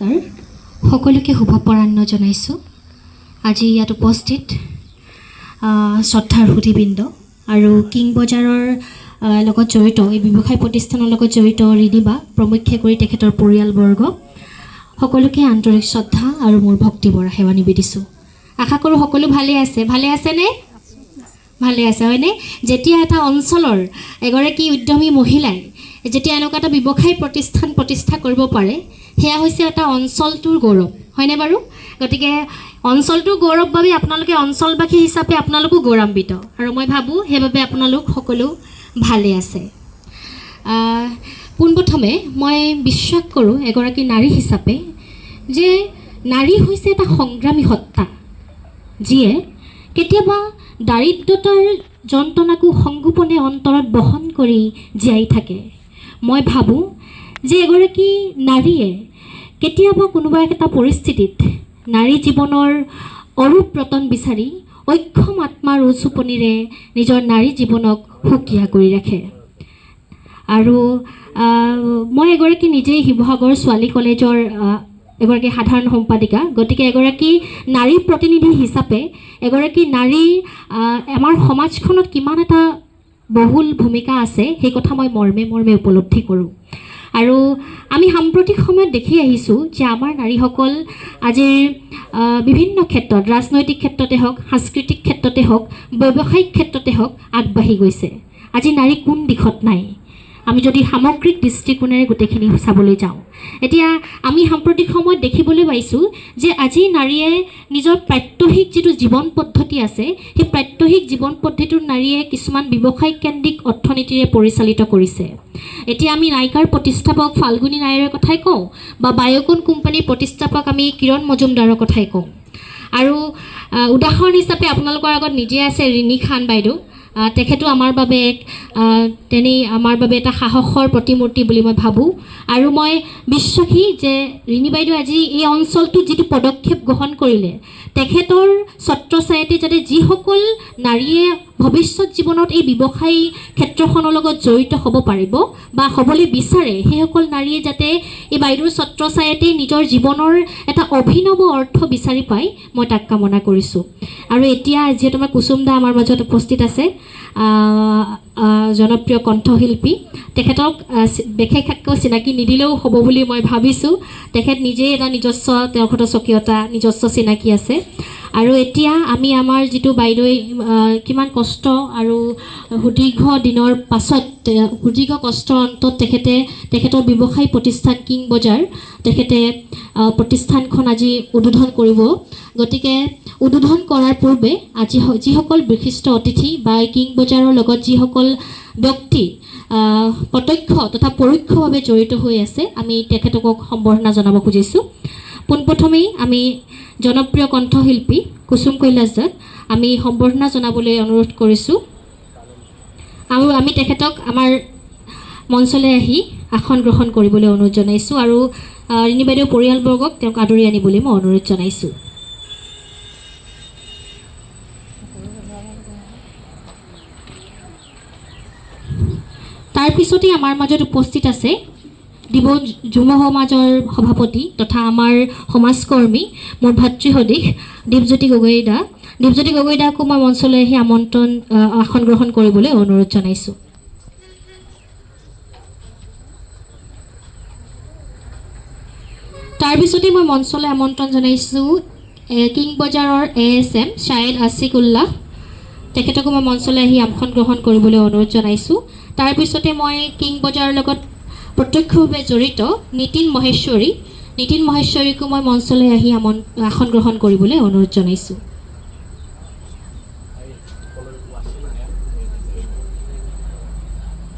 তাৰ সকলোকে শুভ পৰাহ্ন জনাইছোঁ। আজি ইয়াত উপস্থিত শ্ৰদ্ধাৰ সুধীবৃন্দ আৰু কিং বজাৰৰ লগত জড়িত, এই ব্যৱসায় প্ৰতিষ্ঠানৰ লগত জড়িত ৰিণিবা প্ৰমুখ্যে কৰি তেখেতৰ পৰিয়ালবৰ্গ, সকলোকে আন্তৰিক শ্ৰদ্ধা আৰু মোৰ ভক্তিবৰা সেৱা নিবেদিছোঁ। আশা কৰোঁ সকলো ভালে আছে। ভালে আছেনে? ভালে আছে, হয়নে? যেতিয়া এটা অঞ্চলৰ এগৰাকী উদ্যমী মহিলাই, যেতিয়া এনেকুৱা এটা ব্যৱসায় প্ৰতিষ্ঠান প্ৰতিষ্ঠা কৰিব পাৰে সেয়া হৈছে এটা অঞ্চলটোৰ গৌৰৱ। হয়নে বাৰু? গতিকে অঞ্চলটোৰ গৌৰৱ বাবে আপোনালোকে অঞ্চলবাসী হিচাপে আপোনালোকো গৌৰৱান্বিত আৰু মই ভাবোঁ সেইবাবে আপোনালোক সকলো ভালে আছে। পোনপ্ৰথমে মই বিশ্বাস কৰোঁ এগৰাকী নাৰী হিচাপে যে নাৰী হৈছে এটা সংগ্ৰামী সত্তা, যিয়ে কেতিয়াবা দাৰিদ্ৰতাৰ যন্ত্ৰণাকো সংগোপনে অন্তৰত বহন কৰি জীয়াই থাকে। মই ভাবোঁ যে এগৰাকী নাৰীয়ে কেতিয়াবা কোনোবা এটা পৰিস্থিতিত নাৰী জীৱনৰ অৰূপ ৰতন বিচাৰি অক্ষম আত্মাৰ উচুপনিৰে নিজৰ নাৰী জীৱনক সুকীয়া কৰি ৰাখে। আৰু মই এগৰাকী নিজেই শিৱসাগৰ ছোৱালী কলেজৰ এগৰাকী সাধাৰণ সম্পাদিকা, গতিকে এগৰাকী নাৰী প্ৰতিনিধি হিচাপে এগৰাকী নাৰীৰ আমাৰ সমাজখনত কিমান এটা বহুল ভূমিকা আছে, সেই কথা মই মৰ্মে মৰ্মে উপলব্ধি কৰোঁ। আৰু আমি সাম্প্ৰতিক সময়ত দেখি আহিছোঁ যে আমাৰ নাৰীসকল আজিৰ বিভিন্ন ক্ষেত্ৰত, ৰাজনৈতিক ক্ষেত্ৰতে হওক, সাংস্কৃতিক ক্ষেত্ৰতে হওক, ব্যৱসায়িক ক্ষেত্ৰতে হওক আগবাঢ়ি গৈছে। আজি নাৰী কোন দিশত নাই। আমি যদি সামগ্ৰিক দৃষ্টিকোণেৰে গোটেইখিনি চাবলৈ যাওঁ, এতিয়া আমি সাম্প্ৰতিক সময়ত দেখিবলৈ পাইছোঁ যে আজি নাৰীয়ে নিজৰ প্ৰাত্যহিক যিটো জীৱন পদ্ধতি আছে, সেই প্ৰাত্যহিক জীৱন পদ্ধতিটোৰ নাৰীয়ে কিছুমান ব্যৱসায়িক কেন্দ্ৰিক অৰ্থনীতিৰে পৰিচালিত কৰিছে। এতিয়া আমি নাইকাৰ প্ৰতিষ্ঠাপক ফাল্গুনী নায়াৰৰ কথাই কওঁ বা বায়কন কোম্পানীৰ প্ৰতিষ্ঠাপক আমি কিৰণ মজুমদাৰৰ কথাই কওঁ। আৰু উদাহৰণ হিচাপে আপোনালোকৰ আগত নিজে আছে ৰিণী খান বাইদেউ। তেখেতো আমাৰ বাবে এক তেনেই আমাৰ বাবে এটা সাহসৰ প্ৰতিমূৰ্তি বুলি মই ভাবোঁ। আৰু মই বিশ্বাসী যে ৰিণী বাইদেউ আজি এই অঞ্চলটোত যিটো পদক্ষেপ গ্ৰহণ কৰিলে, তেখেতৰ ছত্ৰ ছত্ৰছায়াতে যাতে যিসকল নাৰীয়ে ভৱিষ্যত জীৱনত এই ব্যৱসায়ী ক্ষেত্ৰখনৰ লগত জড়িত হ'ব পাৰিব বা হ'বলৈ বিচাৰে, সেইসকল নাৰীয়ে যাতে এই বাইদেউৰ ছত্ৰ ছত্ৰছায়াতে নিজৰ জীৱনৰ এটা অভিনৱ অৰ্থ বিচাৰি পায়, মই তাক কামনা কৰিছোঁ। আৰু এতিয়া যিহেতু আমাৰ কুসুম দা আমাৰ মাজত উপস্থিত আছে জনপ্ৰিয় কণ্ঠশিল্পী, তেখেতক বিশেষকৈ চিনাকি নিদিলেও হ'ব বুলি মই ভাবিছোঁ। তেখেত নিজেই এটা নিজস্ব তেখেতৰ স্বকীয়তা, নিজস্ব চিনাকি আছে। আৰু এতিয়া আমি আমাৰ যিটো বাইদেৱে কিমান কষ্ট আৰু সুদীৰ্ঘ দিনৰ পাছত, সুদীৰ্ঘ কষ্টৰ অন্তত তেখেতে, তেখেতৰ ব্যৱসায়ী প্ৰতিষ্ঠান কিং বজাৰ, তেখেতে প্ৰতিষ্ঠানখন আজি উদ্বোধন কৰিব। গতিকে উদ্বোধন কৰাৰ পূৰ্বে আজি যিসকল বিশিষ্ট অতিথি বা কিং লগত যিসকল ব্যক্তি প্ৰত্যক্ষ তথা পৰোক্ষভাৱে জড়িত হৈ আছে, আমি তেখেতকক সম্বৰ্ধনা জনাব খুজিছোঁ। পোনপ্ৰথমেই আমি জনপ্ৰিয় কণ্ঠশিল্পী কুসুম কৈলাশ দাক আমি সম্বৰ্ধনা জনাবলৈ অনুৰোধ কৰিছোঁ। আৰু আমি তেখেতক আমাৰ মঞ্চলৈ আহি আসন গ্ৰহণ কৰিবলৈ অনুৰোধ জনাইছোঁ আৰু ৰিণী বাইদেউ পৰিয়ালবৰ্গক তেওঁক আদৰি আনিবলৈ মই অনুৰোধ জনাইছোঁ। তাৰপিছতেই আমাৰ মাজত উপস্থিত আছে দিব যুৱ সমাজৰ সভাপতি তথা আমাৰ সমাজকৰ্মী মোৰ ভাতৃ সদৃশ দীপজ্যোতি গগৈ দা। দীপজ্যোতি গগৈ দাকো মই মঞ্চলৈ আহি আমন্ত্ৰণ আসন গ্ৰহণ কৰিবলৈ অনুৰোধ জনাইছোঁ। তাৰপিছতে মই মঞ্চলৈ আমন্ত্ৰণ জনাইছোঁ কিং বজাৰৰ এ এছ এম শ্বাহেদ আছিক উল্লাহ তেখেতকো মই মঞ্চলৈ আহি আসন গ্ৰহণ কৰিবলৈ অনুৰোধ জনাইছোঁ। তাৰপিছতে মই কিং বজাৰৰ লগত প্ৰত্যক্ষভাৱে জড়িত নীতিন মহেশ্বৰী। নীতিন মহেশ্বৰীকো মই মঞ্চলৈ আহি আমন, আসন গ্ৰহণ কৰিবলৈ অনুৰোধ জনাইছোঁ।